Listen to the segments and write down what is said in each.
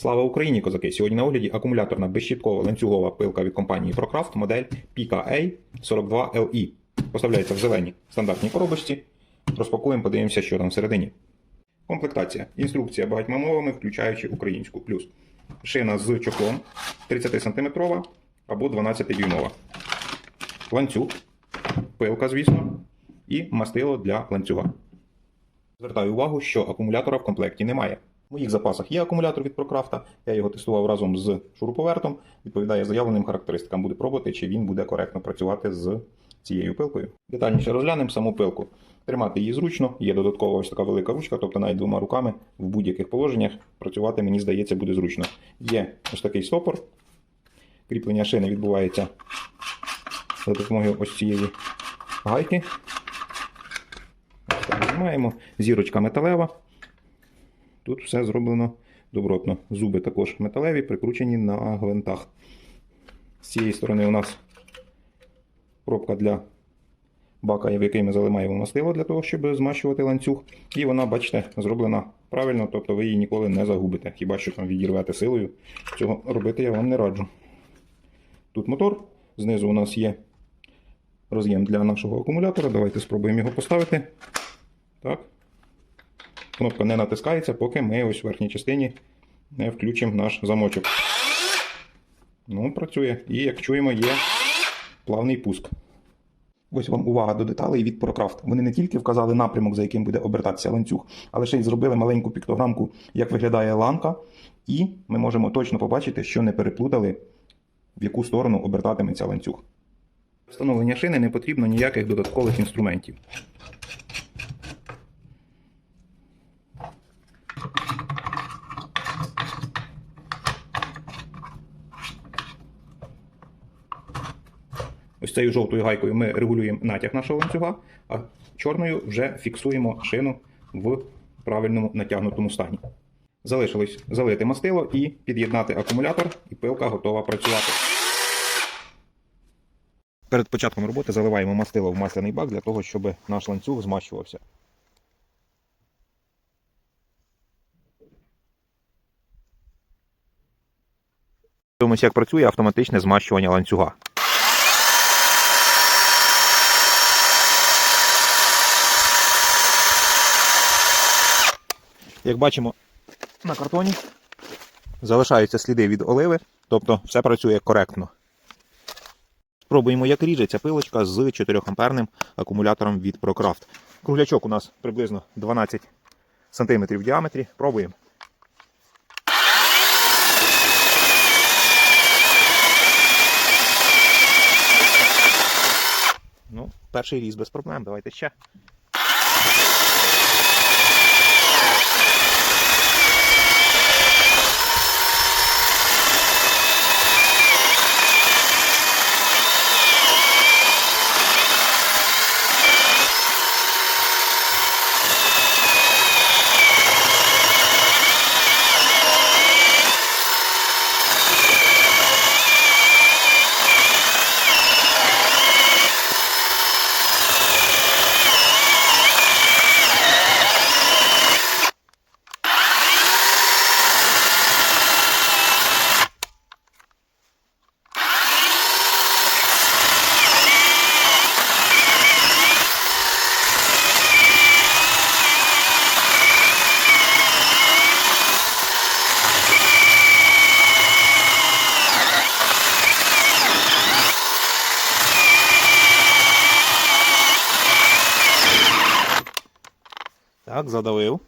Слава Україні, козаки! Сьогодні на огляді акумуляторна безщіткова ланцюгова пилка від компанії ProCraft модель PKA 42LE. Поставляється в зеленій стандартній коробочці. Розпакуємо, подивимося, що там всередині. Комплектація. Інструкція багатьма мовами, включаючи українську. Плюс шина з чохлом 30 см або 12 дюймова. Ланцюг, пилка, звісно, і мастило для ланцюга. Звертаю увагу, що акумулятора в комплекті немає. В моїх запасах є акумулятор від ProCraft, я його тестував разом з шуруповертом, відповідає заявленим характеристикам. Буде пробувати, чи він буде коректно працювати з цією пилкою. Детальніше розглянемо саму пилку. Тримати її зручно, є додаткова ось така велика ручка, тобто навіть двома руками в будь-яких положеннях працювати, мені здається, буде зручно. Є ось такий стопор. Кріплення шини відбувається за допомогою ось цієї гайки. Ось. Зірочка металева. Тут все зроблено добротно. Зуби також металеві, прикручені на гвинтах. З цієї сторони у нас пробка для бака, в який ми заливаємо мастило для того, щоб змащувати ланцюг. І вона, бачите, зроблена правильно, тобто ви її ніколи не загубите. Хіба що там відірвете силою. Цього робити я вам не раджу. Тут мотор, знизу у нас є роз'єм для нашого акумулятора. Давайте спробуємо його поставити. Так. Кнопка не натискається, поки ми ось в верхній частині не включимо наш замочок. Ну, працює. І як чуємо, є плавний пуск. Ось вам увага до деталей від ProCraft. Вони не тільки вказали напрямок, за яким буде обертатися ланцюг, але ще й зробили маленьку піктограмку, як виглядає ланка, і ми можемо точно побачити, що не переплутали, в яку сторону обертатиметься ланцюг. Встановлення шини не потрібно ніяких додаткових інструментів. Ось цією жовтою гайкою ми регулюємо натяг нашого ланцюга, а чорною вже фіксуємо шину в правильному натягнутому стані. Залишилось залити мастило і під'єднати акумулятор, і пилка готова працювати. Перед початком роботи заливаємо мастило в масляний бак для того, щоб наш ланцюг змащувався. Дивимося, як працює автоматичне змащування ланцюга. Як бачимо на картоні, залишаються сліди від оливи, тобто все працює коректно. Спробуємо, як ріжеться пилочка з 4 амперним акумулятором від ProCraft. Круглячок у нас приблизно 12 см в діаметрі. Пробуємо. Ну, перший різ без проблем. Давайте ще. Так, задавив.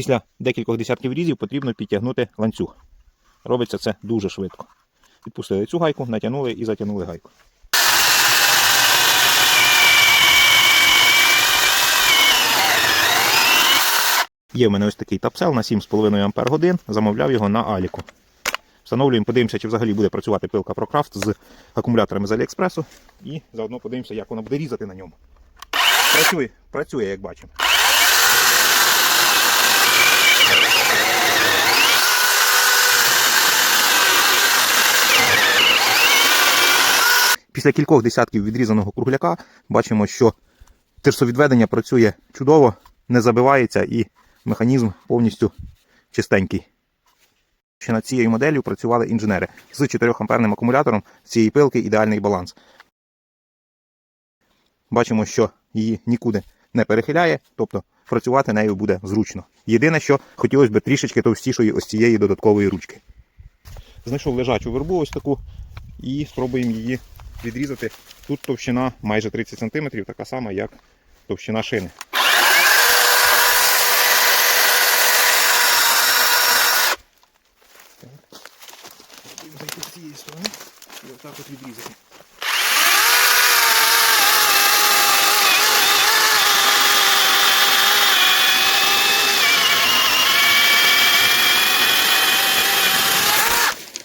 Після декількох десятків різів потрібно підтягнути ланцюг. Робиться це дуже швидко. Відпустили цю гайку, натягнули і затягнули гайку. Є в мене ось такий тапсел на 7,5 Ампер годин. Замовляв його на Аліку. Встановлюємо, подивимося, чи взагалі буде працювати пилка ProCraft з акумуляторами з Аліекспресу. І заодно подивимося, як воно буде різати на ньому. Працює, працює, як бачимо. Після кількох десятків відрізаного кругляка бачимо, що тирсовідведення працює чудово, не забивається і механізм повністю чистенький. Ще над цією моделлю працювали інженери. З 4 амперним акумулятором цієї пилки ідеальний баланс. Бачимо, що її нікуди не перехиляє, тобто працювати нею буде зручно. Єдине, що хотілося б трішечки товстішої ось цієї додаткової ручки. Знайшов лежачу вербу ось таку і спробуємо її відрізати. Тут товщина майже 30 см, така сама, як товщина шини. Зайти отак от відрізати.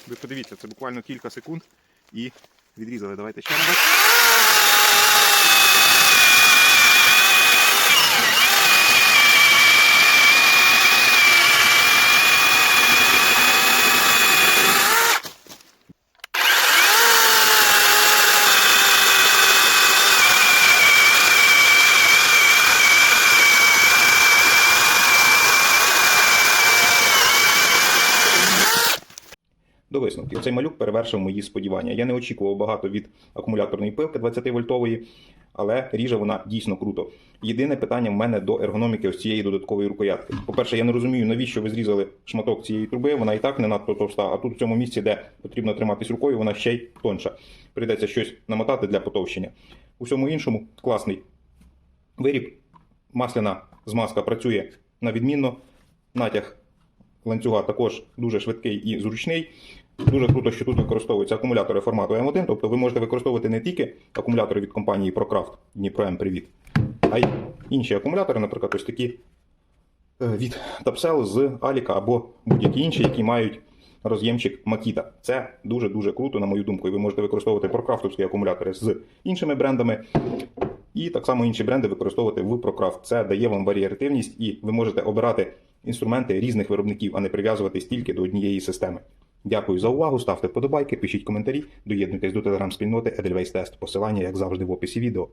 Ви подивіться, це буквально кілька секунд і відрізали. Давайте ще раз. Висновків. Цей малюк перевершив мої сподівання. Я не очікував багато від акумуляторної пилки 20-вольтової, але ріже вона дійсно круто. Єдине питання в мене до ергономіки ось цієї додаткової рукоятки. По-перше, я не розумію, навіщо ви зрізали шматок цієї труби, вона і так не надто товста, а тут в цьому місці, де потрібно триматись рукою, вона ще й тонша. Прийдеться щось намотати для потовщення. У всьому іншому класний виріб. Масляна змазка працює на відмінно. Натяг ланцюга також дуже швидкий і зручний. Дуже круто, що тут використовуються акумулятори формату М1, тобто ви можете використовувати не тільки акумулятори від компанії ProCraft, Дніпро М, привіт, а й інші акумулятори, наприклад, ось такі е, від Tapsel з Аліка або будь-які інші, які мають роз'ємчик Makita. Це дуже-дуже круто, на мою думку. І ви можете використовувати прокрафтовські акумулятори з іншими брендами. І так само інші бренди використовувати в ProCraft. Це дає вам варіативність, і ви можете обирати інструменти різних виробників, а не прив'язуватись тільки до однієї системи. Дякую за увагу, ставте вподобайки, пишіть коментарі, доєднуйтесь до телеграм-спільноти Edelweiss Test. Посилання, як завжди, в описі відео.